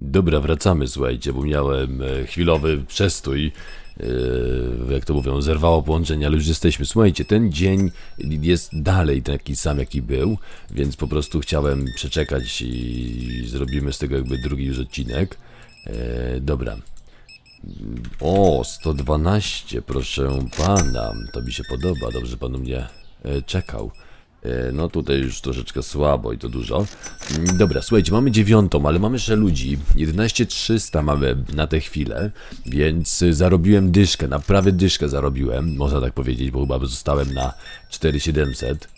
Dobra, wracamy, słuchajcie, bo miałem e, chwilowy przestój. e, Jak to mówią, zerwało połączenie, ale już jesteśmy. Słuchajcie, ten dzień jest dalej taki sam, jaki był, więc po prostu chciałem przeczekać i zrobimy z tego jakby drugi już odcinek. E, Dobra. O, 112, proszę pana. To mi się podoba, dobrze pan u mnie czekał. E, No tutaj już troszeczkę słabo i to dużo. Mm, Dobra, słuchajcie, mamy dziewiątą, ale mamy jeszcze ludzi. 11300 mamy na tę chwilę, więc zarobiłem dyszkę, naprawdę dyszkę zarobiłem, można tak powiedzieć, bo chyba zostałem na 4700.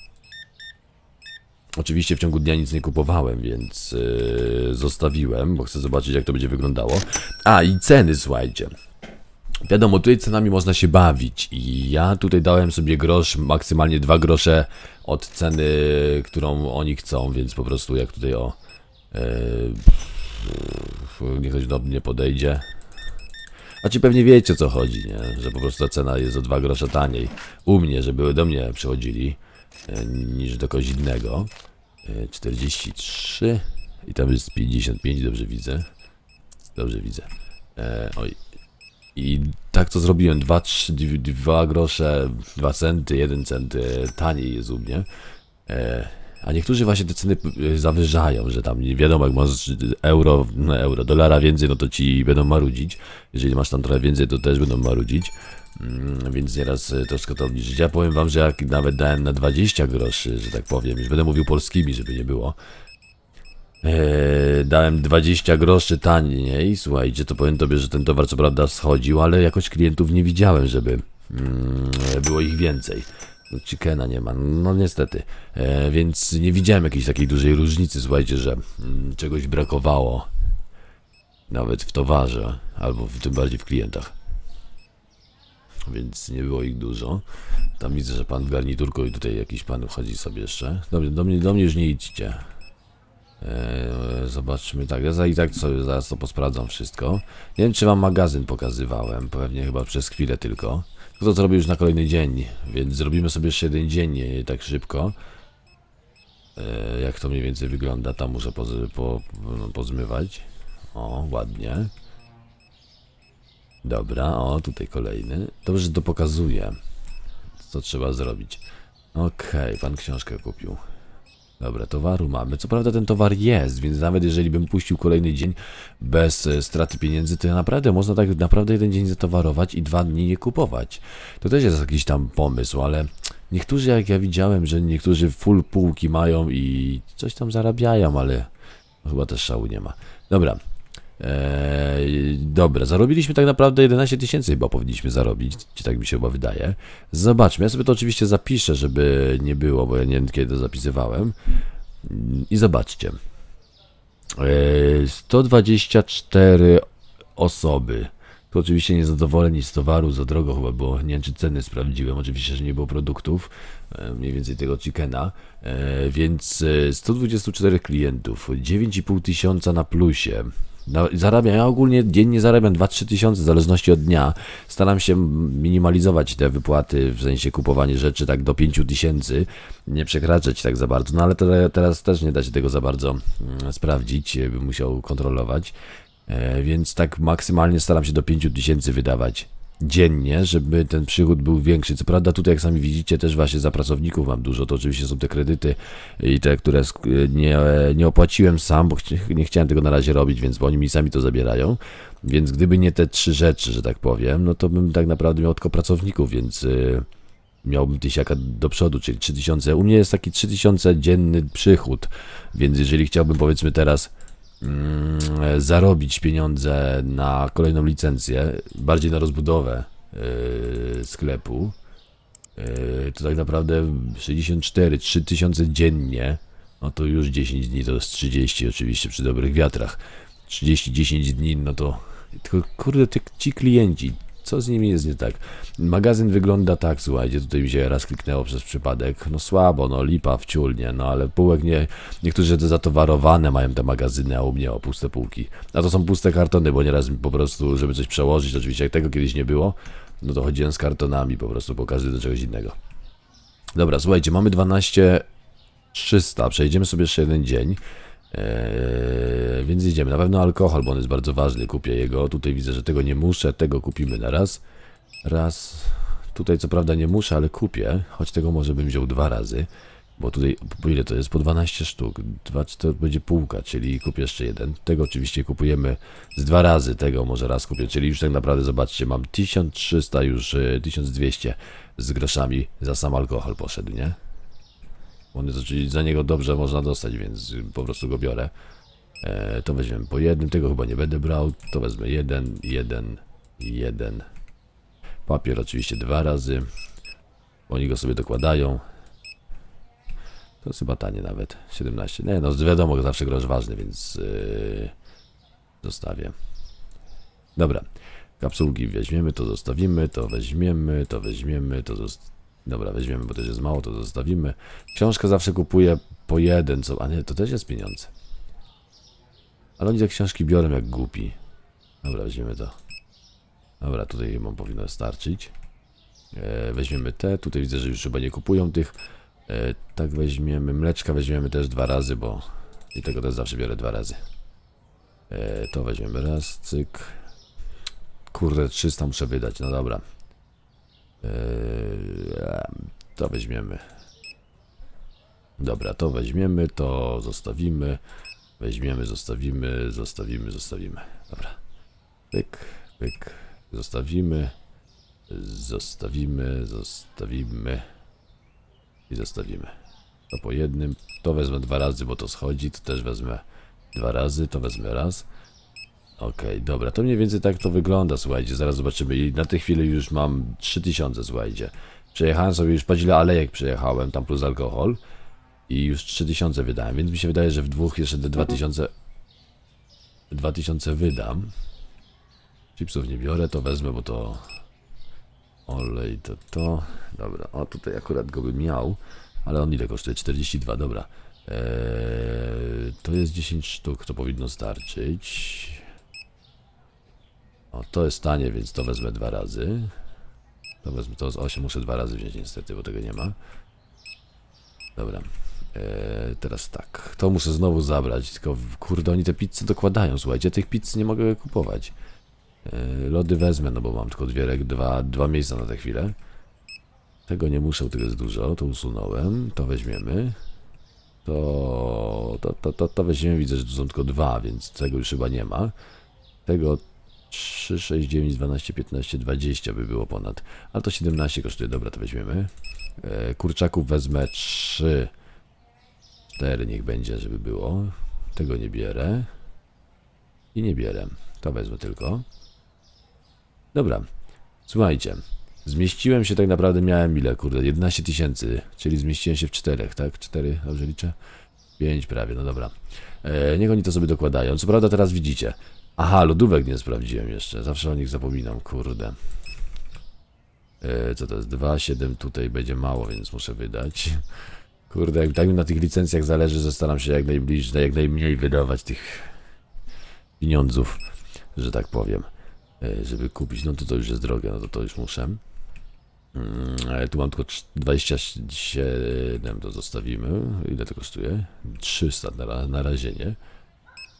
Oczywiście w ciągu dnia nic nie kupowałem, więc yy, zostawiłem, bo chcę zobaczyć jak to będzie wyglądało. A i ceny, słuchajcie. Wiadomo, tutaj cenami można się bawić i ja tutaj dałem sobie grosz, maksymalnie dwa grosze od ceny, którą oni chcą, więc po prostu jak tutaj o... Yy, niech ktoś do mnie podejdzie. A ci pewnie wiecie o co chodzi, nie? Że po prostu ta cena jest o dwa grosze taniej. U mnie, żeby do mnie przychodzili, e, niż do kogoś innego. E, 43 i tam jest 55, dobrze widzę. Dobrze widzę. E, oj, i tak to zrobiłem. 2, 3, 2 grosze, 2 centy, 1 cent e, taniej jest u mnie. E, a niektórzy właśnie te ceny e, zawyżają, że tam nie wiadomo, jak masz euro, no euro, dolara więcej, no to ci będą marudzić. Jeżeli masz tam trochę więcej, to też będą marudzić. Mm, Więc nieraz e, troszkę to obniżyć. Ja powiem wam, że jak nawet dałem na 20 groszy, że tak powiem, już będę mówił polskimi, żeby nie było. Eee, dałem 20 groszy taniej. Słuchajcie, to powiem tobie, że ten towar co prawda schodził, ale jakoś klientów nie widziałem, żeby mm, było ich więcej. No, Chickena nie ma, no niestety. E, więc nie widziałem jakiejś takiej dużej różnicy, słuchajcie, że mm, czegoś brakowało. Nawet w towarze, albo w, tym bardziej w klientach. Więc nie było ich dużo. Tam widzę, że pan w garniturku i tutaj jakiś pan chodzi sobie jeszcze. Dobrze, do mnie, do mnie już nie idźcie. Eee, zobaczmy, tak, ja i tak sobie zaraz to posprawdzam wszystko. Nie wiem, czy wam magazyn pokazywałem, pewnie chyba przez chwilę tylko. To zrobię już na kolejny dzień, więc zrobimy sobie jeszcze jeden dzień, nie tak szybko. Eee, jak to mniej więcej wygląda, tam muszę poz, po, no, pozmywać. O, ładnie. Dobra, o, tutaj kolejny. Dobrze, że to pokazuje, co trzeba zrobić. Okej, pan książkę kupił. Dobra, towaru mamy. Co prawda ten towar jest, więc nawet jeżeli bym puścił kolejny dzień bez e, straty pieniędzy, to naprawdę można tak naprawdę jeden dzień zatowarować i dwa dni nie kupować. To też jest jakiś tam pomysł, ale niektórzy, jak ja widziałem, że niektórzy full półki mają i coś tam zarabiają, ale chyba też szału nie ma. Dobra. Eee, dobra, zarobiliśmy tak naprawdę 11 tysięcy chyba powinniśmy zarobić, tak mi się chyba wydaje. Zobaczmy, ja sobie to oczywiście zapiszę, żeby nie było, bo ja nie wiem kiedy to zapisywałem. Mm, I zobaczcie. Eee, 124 osoby. Tu oczywiście niezadowoleni z towaru, za drogo chyba było, nie wiem czy ceny sprawdziłem, oczywiście, że nie było produktów, e, mniej więcej tego chickena, e, więc e, 124 klientów, 9,5 tysiąca na plusie. No, zarabiam, ja ogólnie dziennie zarabiam 2-3 tysiące w zależności od dnia. Staram się minimalizować te wypłaty, w sensie kupowanie rzeczy tak do 5 tysięcy, nie przekraczać tak za bardzo, no ale te, teraz też nie da się tego za bardzo mm, sprawdzić, bym musiał kontrolować. E, więc tak maksymalnie staram się do 5 tysięcy wydawać dziennie, żeby ten przychód był większy. Co prawda tutaj, jak sami widzicie, też właśnie za pracowników mam dużo, to oczywiście są te kredyty i te, które nie, nie opłaciłem sam, bo nie chciałem tego na razie robić, więc oni mi sami to zabierają. Więc gdyby nie te trzy rzeczy, że tak powiem, no to bym tak naprawdę miał tylko pracowników, więc y, miałbym tysiaka do przodu, czyli 3000. U mnie jest taki 3000 dzienny przychód, więc jeżeli chciałbym powiedzmy teraz zarobić pieniądze na kolejną licencję, bardziej na rozbudowę yy, sklepu, yy, to tak naprawdę 64, 3000 dziennie, no to już 10 dni to jest 30 oczywiście przy dobrych wiatrach. 30, 10 dni, no to tylko kurde, ci klienci, co z nimi jest nie tak? Magazyn wygląda tak, słuchajcie, tutaj mi się raz kliknęło przez przypadek, no słabo, no lipa w ciul, nie, no ale półek nie, niektórzy te zatowarowane mają te magazyny, a u mnie o puste półki. A to są puste kartony, bo nieraz po prostu, żeby coś przełożyć, oczywiście jak tego kiedyś nie było, no to chodziłem z kartonami po prostu, bo każdy do czegoś innego. Dobra, słuchajcie, mamy 12 300, przejdziemy sobie jeszcze jeden dzień. Eee, więc jedziemy. Na pewno alkohol, bo on jest bardzo ważny. Kupię jego. Tutaj widzę, że tego nie muszę. Tego kupimy na raz. Raz. Tutaj co prawda nie muszę, ale kupię. Choć tego może bym wziął dwa razy. Bo tutaj, po ile to jest? Po 12 sztuk. Dwa, to będzie półka, czyli kupię jeszcze jeden. Tego oczywiście kupujemy z dwa razy. Tego może raz kupię, czyli już tak naprawdę zobaczcie, mam 1300 już, e, 1200 z groszami za sam alkohol poszedł, nie? On oczywiście za niego dobrze można dostać, więc po prostu go biorę. E, to weźmiemy po jednym, tego chyba nie będę brał. To wezmę jeden, jeden, jeden. Papier oczywiście dwa razy. Oni go sobie dokładają. To jest chyba tanie nawet. 17. Nie no, wiadomo, zawsze grosz ważny, więc yy, zostawię. Dobra. Kapsułki weźmiemy, to zostawimy, to weźmiemy, to weźmiemy, to zostawimy. Dobra, weźmiemy, bo też jest mało, to zostawimy. Książkę zawsze kupuję po jeden, co... A nie, to też jest pieniądze. Ale oni te książki biorą jak głupi. Dobra, weźmiemy to. Dobra, tutaj mam powinno starczyć. E, weźmiemy te, tutaj widzę, że już chyba nie kupują tych. E, tak weźmiemy, mleczka weźmiemy też dwa razy, bo i tego też zawsze biorę dwa razy. E, to weźmiemy raz, cyk. Kurde, 300 muszę wydać, no dobra. E, to weźmiemy. Dobra, to weźmiemy, to zostawimy. Weźmiemy, zostawimy, zostawimy, zostawimy. Dobra. Pyk, pyk. Zostawimy. Zostawimy, zostawimy. I zostawimy. To po jednym. To wezmę dwa razy, bo to schodzi. To też wezmę dwa razy. To wezmę raz. Okej, dobra. To mniej więcej tak to wygląda, słuchajcie. Zaraz zobaczymy. I na tej chwili już mam 3000, słuchajcie. Przejechałem sobie już patrz ile alejek przejechałem, tam plus alkohol. I już 3000 wydałem, więc mi się wydaje, że w dwóch jeszcze te 2000 2000 wydam. Chipsów nie biorę, to wezmę, bo to olej to to. Dobra, o tutaj akurat go bym miał, ale on ile kosztuje? 42, dobra. Eee, to jest 10 sztuk, to powinno starczyć. O, to jest tanie, więc to wezmę dwa razy. To wezmę, to z 8 muszę dwa razy wziąć niestety, bo tego nie ma. Dobra. Eee, teraz tak. To muszę znowu zabrać, tylko kurde, oni te pizze dokładają, słuchajcie, tych pizz nie mogę kupować. Eee, lody wezmę, no bo mam tylko dwie, dwa, dwa miejsca na tę chwilę. Tego nie muszę, tego jest dużo, to usunąłem. To weźmiemy. To, to, to, to, to weźmiemy, widzę, że tu są tylko dwa, więc tego już chyba nie ma. Tego 3, 6, 9, 12, 15, 20 by było ponad. Ale to 17 kosztuje, dobra, to weźmiemy. E, kurczaków wezmę 3. 4 niech będzie, żeby było. Tego nie bierę. I nie bierę. To wezmę tylko. Dobra. Słuchajcie. Zmieściłem się tak naprawdę, miałem ile, kurde, 11 tysięcy, czyli zmieściłem się w czterech, tak? 4, dobrze liczę? 5 prawie, no dobra. E, niech oni to sobie dokładają. Co prawda teraz widzicie. Aha, lodówek nie sprawdziłem jeszcze. Zawsze o nich zapominam, kurde. E, co to jest? 2, 7 tutaj będzie mało, więc muszę wydać. Kurde, jak tak mi na tych licencjach zależy, że staram się jak najbliżej, jak najmniej wydawać tych pieniądzów, że tak powiem. E, żeby kupić, no to to już jest drogie, no to to już muszę. Mm, ale tu mam tylko cz- 27, to zostawimy. Ile to kosztuje? 300 na, na razie, nie?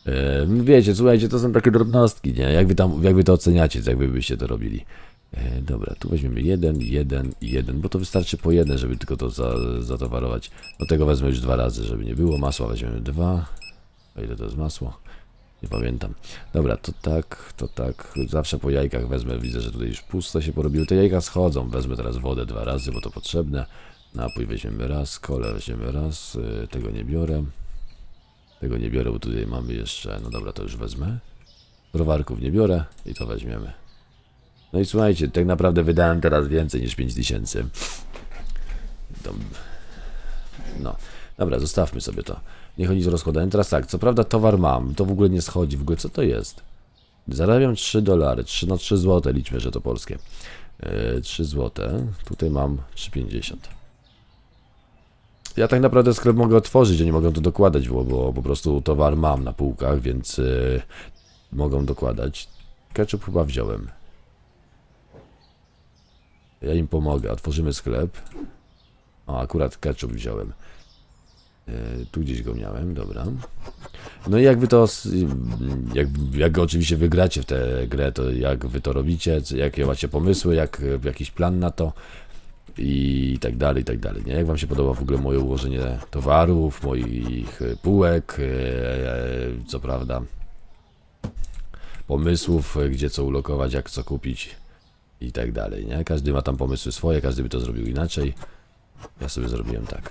E, wiecie, słuchajcie, to są takie drobnostki, nie? Jak wy tam, jak wy to oceniacie, jak wy byście to robili? E, dobra, tu weźmiemy jeden, jeden i jeden, bo to wystarczy po jeden, żeby tylko to za, zatowarować. Do tego wezmę już dwa razy, żeby nie było. Masła weźmiemy dwa. A ile to jest masło? Nie pamiętam. Dobra, to tak, to tak. Zawsze po jajkach wezmę. Widzę, że tutaj już pusto się porobiło. Te jajka schodzą. Wezmę teraz wodę dwa razy, bo to potrzebne. Napój weźmiemy raz, kole weźmiemy raz. y, Tego nie biorę. Tego nie biorę, bo tutaj mamy jeszcze. No dobra, to już wezmę. Browarków nie biorę i to weźmiemy. No i słuchajcie, tak naprawdę wydałem teraz więcej niż 5000. To... No, dobra, zostawmy sobie to. Niech oni to rozkładają. Teraz tak, co prawda towar mam, to w ogóle nie schodzi. W ogóle co to jest? Zarabiam 3 dolary, 3 na 3 złote, liczmy, że to polskie. Yy, 3 złote, tutaj mam 3,50. Ja tak naprawdę sklep mogę otworzyć, a nie mogę tu dokładać, bo, bo po prostu towar mam na półkach, więc yy, mogą dokładać. Ketchup chyba wziąłem. Ja im pomogę, otworzymy sklep. O, akurat ketchup wziąłem. E, tu gdzieś go miałem, dobra. No i jak wy to, jak, jak oczywiście wygracie w tę grę, to jak wy to robicie, jakie macie pomysły, jak, jakiś plan na to i tak dalej, i tak dalej, nie? Jak wam się podoba w ogóle moje ułożenie towarów, moich e, półek, e, co prawda, pomysłów, e, gdzie co ulokować, jak co kupić i tak dalej, nie? Każdy ma tam pomysły swoje, każdy by to zrobił inaczej. Ja sobie zrobiłem tak.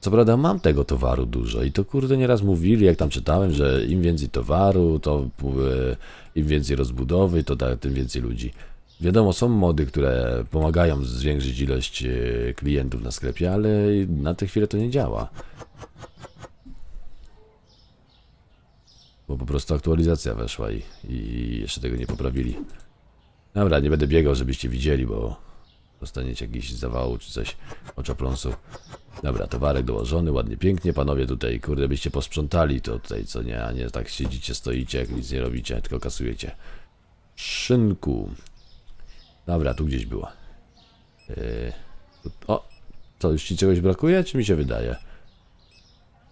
Co prawda mam tego towaru dużo i to kurde nieraz mówili, jak tam czytałem, że im więcej towaru, to e, im więcej rozbudowy, to da, tym więcej ludzi. Wiadomo, są mody, które pomagają zwiększyć ilość e, klientów na sklepie, ale na tę chwilę to nie działa. Bo po prostu aktualizacja weszła i, i jeszcze tego nie poprawili. Dobra, nie będę biegał, żebyście widzieli, bo dostaniecie jakiś zawału czy coś oczopląsu. Dobra, towarek dołożony, ładnie, pięknie. Panowie tutaj, kurde, byście posprzątali to tutaj, co nie, a nie tak siedzicie, stoicie, jak nic nie robicie, tylko kasujecie. Szynku. Dobra, tu gdzieś była. Yy, o, co, już ci czegoś brakuje, czy mi się wydaje?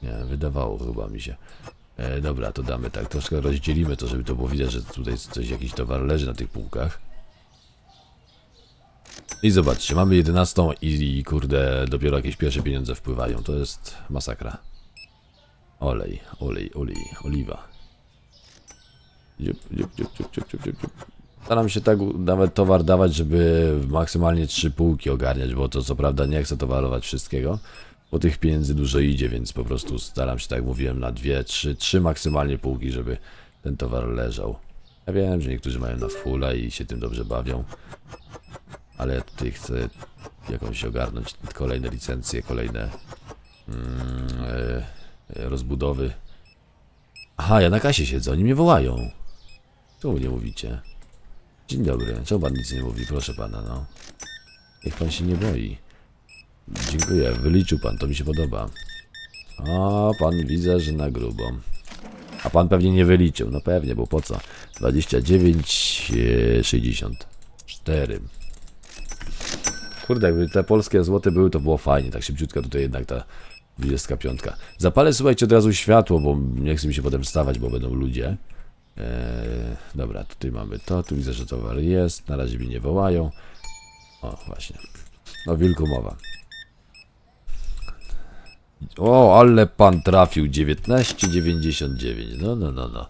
Nie, wydawało chyba mi się. E, dobra, to damy tak, troszkę rozdzielimy to, żeby to było widać, że tutaj coś, jakiś towar leży na tych półkach. I zobaczcie, mamy 11 i, i kurde, dopiero jakieś pierwsze pieniądze wpływają. To jest masakra. Olej, olej, olej, oliwa. Dziup, dziup, dziup, dziup, dziup, dziup, dziup. Staram się tak nawet towar dawać, żeby maksymalnie trzy półki ogarniać, bo to co prawda nie chcę towarować wszystkiego, bo tych pieniędzy dużo idzie, więc po prostu staram się, tak jak mówiłem, na dwie, trzy, trzy maksymalnie półki, żeby ten towar leżał. Ja wiem, że niektórzy mają na fulla i się tym dobrze bawią, ale ja tutaj chcę jakąś ogarnąć kolejne licencje, kolejne e, rozbudowy. Aha, ja na kasie siedzę, oni mnie wołają. Czemu nie mówicie? Dzień dobry, czemu pan nic nie mówi? Proszę pana, no. Niech pan się nie boi. Dziękuję, wyliczył pan, to mi się podoba. A, pan widzę, że na grubo. A pan pewnie nie wyliczył, no pewnie, bo po co? 29, e, 64. Kurde, jakby te polskie złote były, to było fajnie, tak szybciutko tutaj jednak ta 25. Zapalę, słuchajcie, od razu światło, bo nie chce mi się potem wstawać, bo będą ludzie. Eee, dobra, tutaj mamy to, tu widzę, że towar jest, na razie mi nie wołają. O, właśnie. No, wilku mowa. O, ale pan trafił, 19,99. No, no, no, no.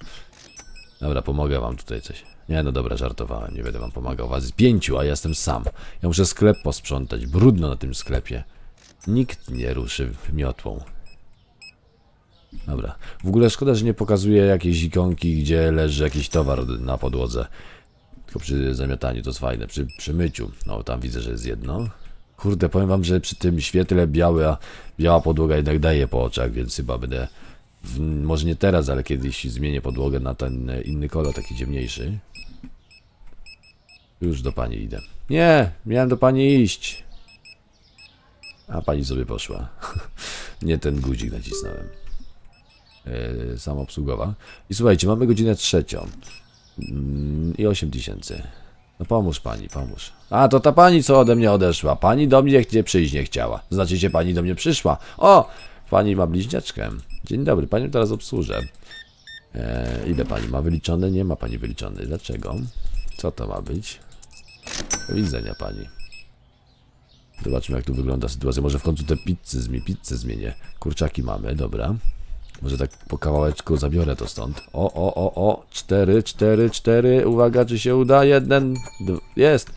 Dobra, pomogę wam tutaj coś. Nie, no dobra, żartowałem, nie będę wam pomagał. Was pięciu, a ja jestem sam. Ja muszę sklep posprzątać, brudno na tym sklepie. Nikt nie ruszy miotłą. Dobra. W ogóle szkoda, że nie pokazuje jakiejś ikonki, gdzie leży jakiś towar na podłodze. Tylko przy zamiataniu to jest fajne. Przy, przy myciu. No, tam widzę, że jest jedno. Kurde, powiem wam, że przy tym świetle białe, biała podłoga jednak daje po oczach, więc chyba będę... W, może nie teraz, ale kiedyś zmienię podłogę na ten inny kolor, taki ciemniejszy. Już do pani idę. Nie, miałem do pani iść. A pani sobie poszła. nie ten guzik nacisnąłem. Yy, samoobsługowa. I słuchajcie, mamy godzinę trzecią. Mm, I 8 tysięcy. No pomóż pani, pomóż. A, to ta pani, co ode mnie odeszła. Pani do mnie gdzie przyjść nie chciała. Znaczy się, pani do mnie przyszła. O! Pani ma bliźniaczkę. Dzień dobry, panią teraz obsłużę. E, ile pani ma wyliczone? Nie ma pani wyliczone. Dlaczego? Co to ma być? Do widzenia pani. Zobaczmy, jak tu wygląda sytuacja. Może w końcu te pizzy, zmi, pizzę zmienię. Kurczaki mamy, dobra. Może tak po kawałeczku zabiorę to stąd. O, o, o, o. Cztery, cztery, cztery. Uwaga, czy się uda? Jeden. Dw- jest.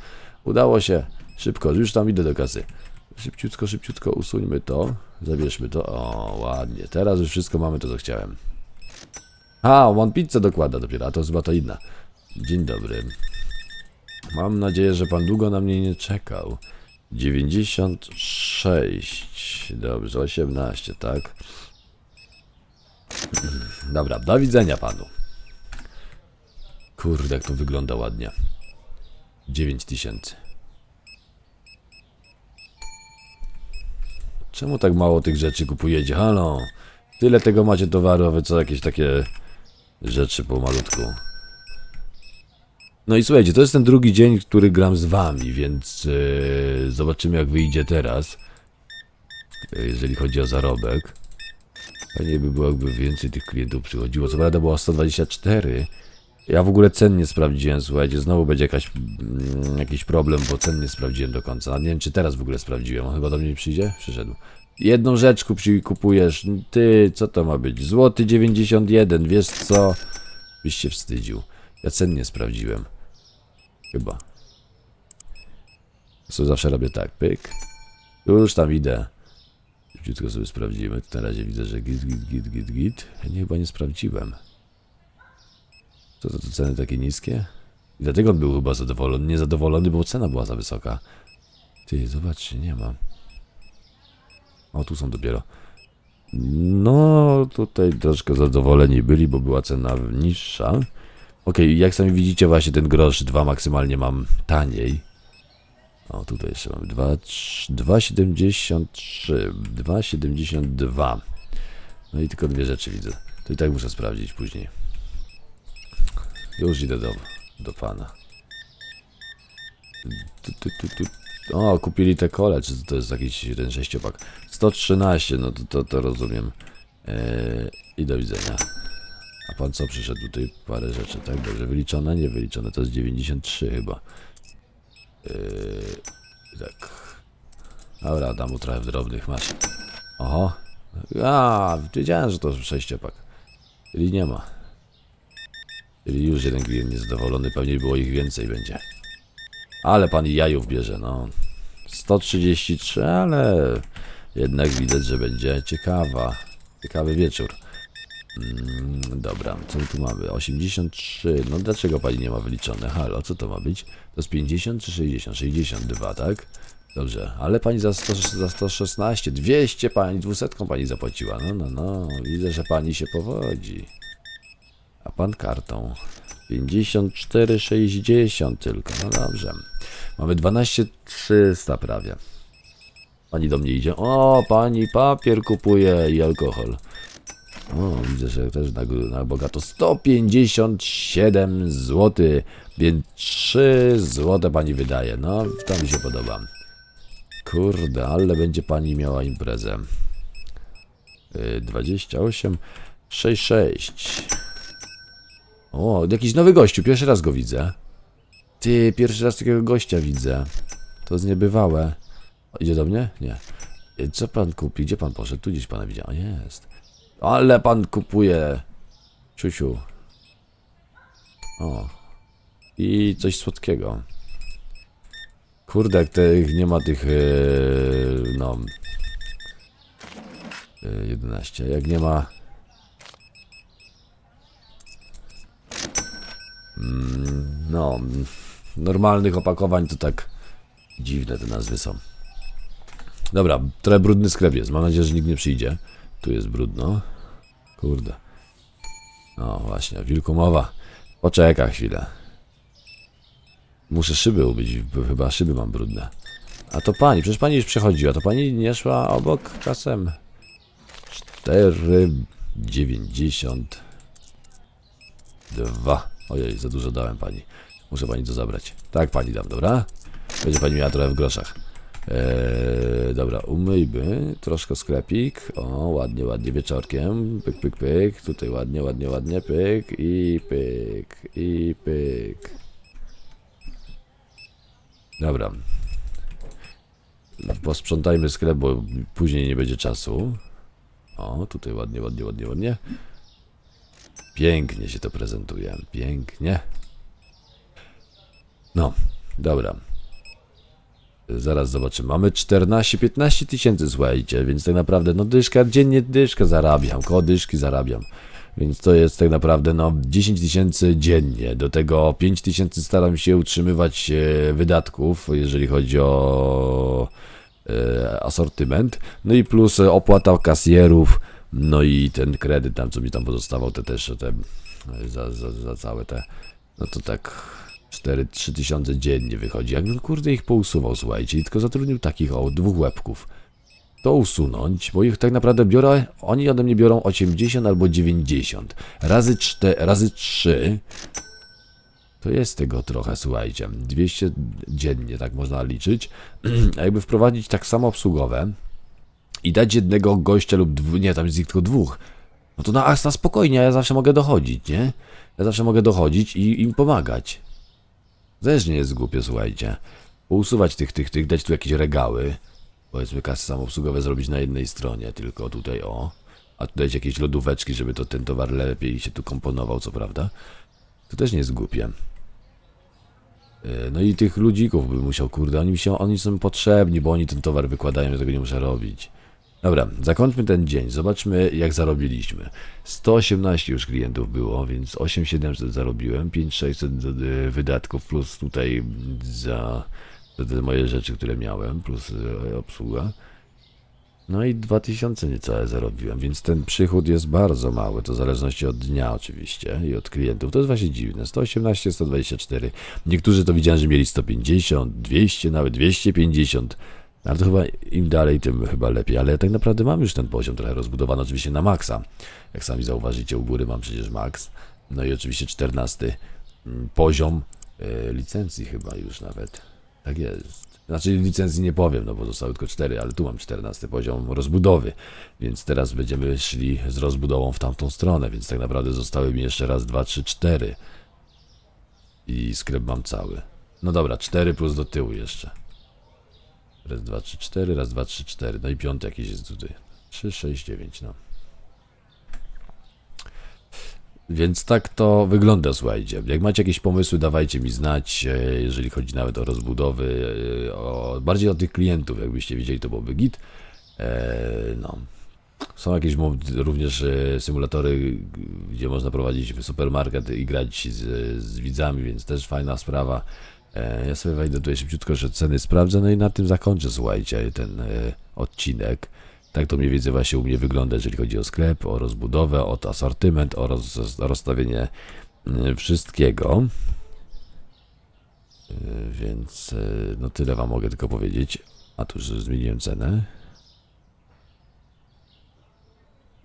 Udało się. Szybko, już tam idę do kasy. Szybciutko, szybciutko usuńmy to. Zabierzmy to. O, ładnie. Teraz już wszystko mamy to, co chciałem. A, on pizzę dokłada dopiero, a to chyba to inna. Dzień dobry. Mam nadzieję, że pan długo na mnie nie czekał. 96. Dobrze, 18, tak? Dobra, do widzenia panu. Kurde, jak to wygląda ładnie. 9000. Czemu tak mało tych rzeczy kupujecie? Halo? Tyle tego macie towaru, a wy co jakieś takie rzeczy po malutku. No i słuchajcie, to jest ten drugi dzień, który gram z wami, więc yy, zobaczymy jak wyjdzie teraz. e, jeżeli chodzi o zarobek. Fajnie by było, jakby więcej tych klientów przychodziło. Co prawda było 124. Ja w ogóle cen nie sprawdziłem, słuchajcie, znowu będzie jakaś, mm, jakiś problem, bo cen nie sprawdziłem do końca. Nie wiem, czy teraz w ogóle sprawdziłem. On chyba do mnie przyjdzie? Przyszedł. Jedną rzecz kupujesz. Ty, co to ma być? Złoty 91, wiesz co? Byś się wstydził. Ja cen nie sprawdziłem. Chyba. Co zawsze robię tak, pyk. Już tam idę. Szybciutko sobie sprawdzimy. Na razie widzę, że git, git, git, git, git. Nie, chyba nie sprawdziłem. Co to, to ceny takie niskie? I dlatego on był chyba zadowolony. Niezadowolony, bo cena była za wysoka. Ty, zobaczcie, nie ma. O, tu są dopiero. No, tutaj troszkę zadowoleni byli, bo była cena niższa. Okej, jak sami widzicie, właśnie ten grosz 2 maksymalnie mam taniej. O, tutaj jeszcze mamy 2, 2,73, 2,72. No i tylko dwie rzeczy widzę. To i tak muszę sprawdzić później. Już idę do, do pana. Tu, tu, tu, tu. O, kupili te kole, czy to jest jakiś ten sześciopak? 113, no to, to, to rozumiem. Eee, I do widzenia. A pan co przyszedł tutaj? Parę rzeczy, tak? Dobrze wyliczone? Nie wyliczone, to jest 93 chyba. Eee, tak. Dobra, dam mu trochę w drobnych, masz. Oho. A, wiedziałem, że to sześciopak. Czyli nie ma. Czyli już jeden klient niezadowolony, pewnie było ich więcej będzie. Ale pan jajów bierze, no. 133, ale jednak widać, że będzie ciekawa. Ciekawy wieczór. Mm, dobra, co tu mamy? 83. No dlaczego pani nie ma wyliczone? Halo, co to ma być? To jest 50 czy 60? 62, tak? Dobrze, ale pani za, 100, za 116, 200 pani, 200 pani zapłaciła. No, no, no, widzę, że pani się powodzi. A pan kartą. 54,60 tylko. No dobrze. Mamy 12,300 prawie. Pani do mnie idzie. O, pani papier kupuje i alkohol. O, widzę, że też na, na bogato 157 zł, więc 3 zł pani wydaje. No, to mi się podoba. Kurde, ale będzie pani miała imprezę. Yy, 28, 66. O, jakiś nowy gościu, pierwszy raz go widzę. Ty, pierwszy raz takiego gościa widzę. To jest niebywałe. Idzie do mnie? Nie. Y, Co pan kupi? Gdzie pan poszedł? Tu gdzieś pana widziałem. Jest. Ale pan kupuje. Ciusiu. O. I coś słodkiego. Kurde, jak tych nie ma tych. Yy, no. Yy, 11. Jak nie ma. Mm, no. Normalnych opakowań to tak. Dziwne te nazwy są. Dobra, trochę brudny sklep jest. Mam nadzieję, że nikt nie przyjdzie. Tu jest brudno. Kurde. No właśnie, o wilku mowa. Poczeka chwilę. Muszę szyby umyć, bo chyba szyby mam brudne. A to pani, przecież pani już przechodziła, to pani nie szła obok czasem? 4,92. Ojej, za dużo dałem pani. Muszę pani to zabrać. Tak pani dam, dobra? Będzie pani miała trochę w groszach. Eee, dobra, umyjmy troszkę sklepik. O, ładnie, ładnie wieczorkiem. Pyk, pyk, pyk. Tutaj ładnie, ładnie, ładnie. Pyk i pyk i pyk. Dobra. Posprzątajmy sklep, bo później nie będzie czasu. O, tutaj ładnie, ładnie, ładnie, ładnie. Pięknie się to prezentuje. Pięknie. No, dobra. Zaraz zobaczymy. Mamy 14-15 tysięcy, słuchajcie, więc tak naprawdę, no dyszka, dziennie dyszkę zarabiam, koło dyszki zarabiam. Więc to jest tak naprawdę, no 10 tysięcy dziennie. Do tego 5 tysięcy staram się utrzymywać e, wydatków, jeżeli chodzi o e, asortyment. No i plus opłata kasjerów, no i ten kredyt tam, co mi tam pozostawał, te też, te, za, za, za całe te, no to tak 4-3 tysiące dziennie wychodzi. Jakbym kurde ich pousuwał, słuchajcie, i tylko zatrudnił takich o dwóch łebków. To usunąć, bo ich tak naprawdę biorę, oni ode mnie biorą 80 albo 90. Razy 4, razy 3 to jest tego trochę, słuchajcie. 200 dziennie, tak można liczyć. A jakby wprowadzić tak samo obsługowe, i dać jednego gościa lub dwu, nie, tam jest ich tylko dwóch, no to na, na spokojnie, ja zawsze mogę dochodzić, nie? Ja zawsze mogę dochodzić i im pomagać. Też nie jest głupie, słuchajcie. Pousuwać tych, tych, tych, dać tu jakieś regały. Powiedzmy kasy samoobsługowe zrobić na jednej stronie, tylko tutaj o. A tu dać jakieś lodóweczki, żeby to ten towar lepiej się tu komponował, co prawda. To też nie jest głupie. Yy, No i tych ludzików bym musiał, kurde, oni, mi się, oni są potrzebni, bo oni ten towar wykładają, ja tego nie muszę robić. Dobra, zakończmy ten dzień, zobaczmy jak zarobiliśmy. 118 już klientów było, więc 8700 zarobiłem, 5600 z- y, wydatków plus tutaj za, te moje rzeczy, które miałem, plus y, obsługa. No i 2000 niecałe zarobiłem, więc ten przychód jest bardzo mały, to w zależności od dnia oczywiście i od klientów. To jest właśnie dziwne. 118, 124. Niektórzy to widziałem, że mieli 150, 200, nawet 250. Ale to chyba im dalej, tym chyba lepiej. Ale tak naprawdę mam już ten poziom trochę rozbudowany, oczywiście na maksa. Jak sami zauważycie, u góry mam przecież max. No i oczywiście 14 mm, poziom e, licencji chyba już nawet. Tak jest. Znaczy licencji nie powiem, no bo zostały tylko 4, ale tu mam 14 poziom rozbudowy. Więc teraz będziemy szli z rozbudową w tamtą stronę, więc tak naprawdę zostały mi jeszcze raz, dwa, trzy, cztery. I sklep mam cały. No dobra, 4 plus do tyłu jeszcze. Raz, dwa, trzy, cztery, raz, dwa, trzy, cztery. No i piąty jakiś jest tutaj. Trzy, sześć, dziewięć, no. Więc tak to wygląda, słuchajcie. Jak macie jakieś pomysły, dawajcie mi znać, e, jeżeli chodzi nawet o rozbudowy, e, o, bardziej o tych klientów, jakbyście widzieli, to byłoby git. E, no. Są jakieś również symulatory, gdzie można prowadzić supermarket i grać z, z widzami, więc też fajna sprawa. E, Ja sobie wejdę tutaj szybciutko, że ceny sprawdzę, no i na tym zakończę, słuchajcie, ten e, odcinek. Tak to mniej więcej właśnie u mnie wygląda, jeżeli chodzi o sklep, o rozbudowę, o asortyment, o, roz, rozstawienie e, wszystkiego. E, Więc no tyle wam mogę tylko powiedzieć. A tu już zmieniłem cenę.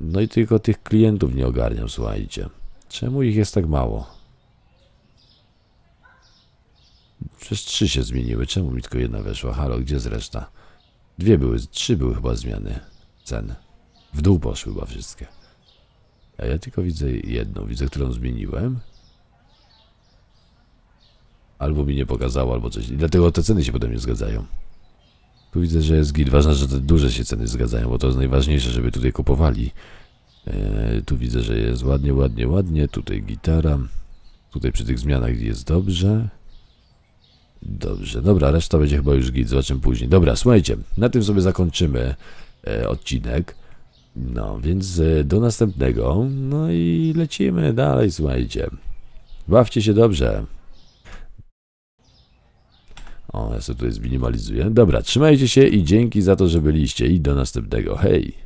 No i tylko tych klientów nie ogarniam, słuchajcie. Czemu ich jest tak mało? Przez trzy się zmieniły. Czemu mi tylko jedna weszła? Halo, gdzie jest reszta? Dwie były, trzy były chyba zmiany cen. W dół poszły chyba wszystkie. A ja tylko widzę jedną. Widzę, którą zmieniłem. Albo mi nie pokazało, albo coś. I dlatego te ceny się potem nie zgadzają. Tu widzę, że jest git. Ważne, że te duże się ceny zgadzają, bo to jest najważniejsze, żeby tutaj kupowali. E, tu widzę, że jest ładnie, ładnie, ładnie. Tutaj gitara. Tutaj przy tych zmianach jest dobrze. Dobrze, dobra, reszta będzie chyba już git, zobaczymy później. Dobra, słuchajcie, na tym sobie zakończymy e, odcinek. No, więc e, do następnego. No i lecimy dalej, słuchajcie. Bawcie się dobrze. O, ja sobie tutaj zminimalizuję. Dobra, trzymajcie się i dzięki za to, że byliście i do następnego. Hej!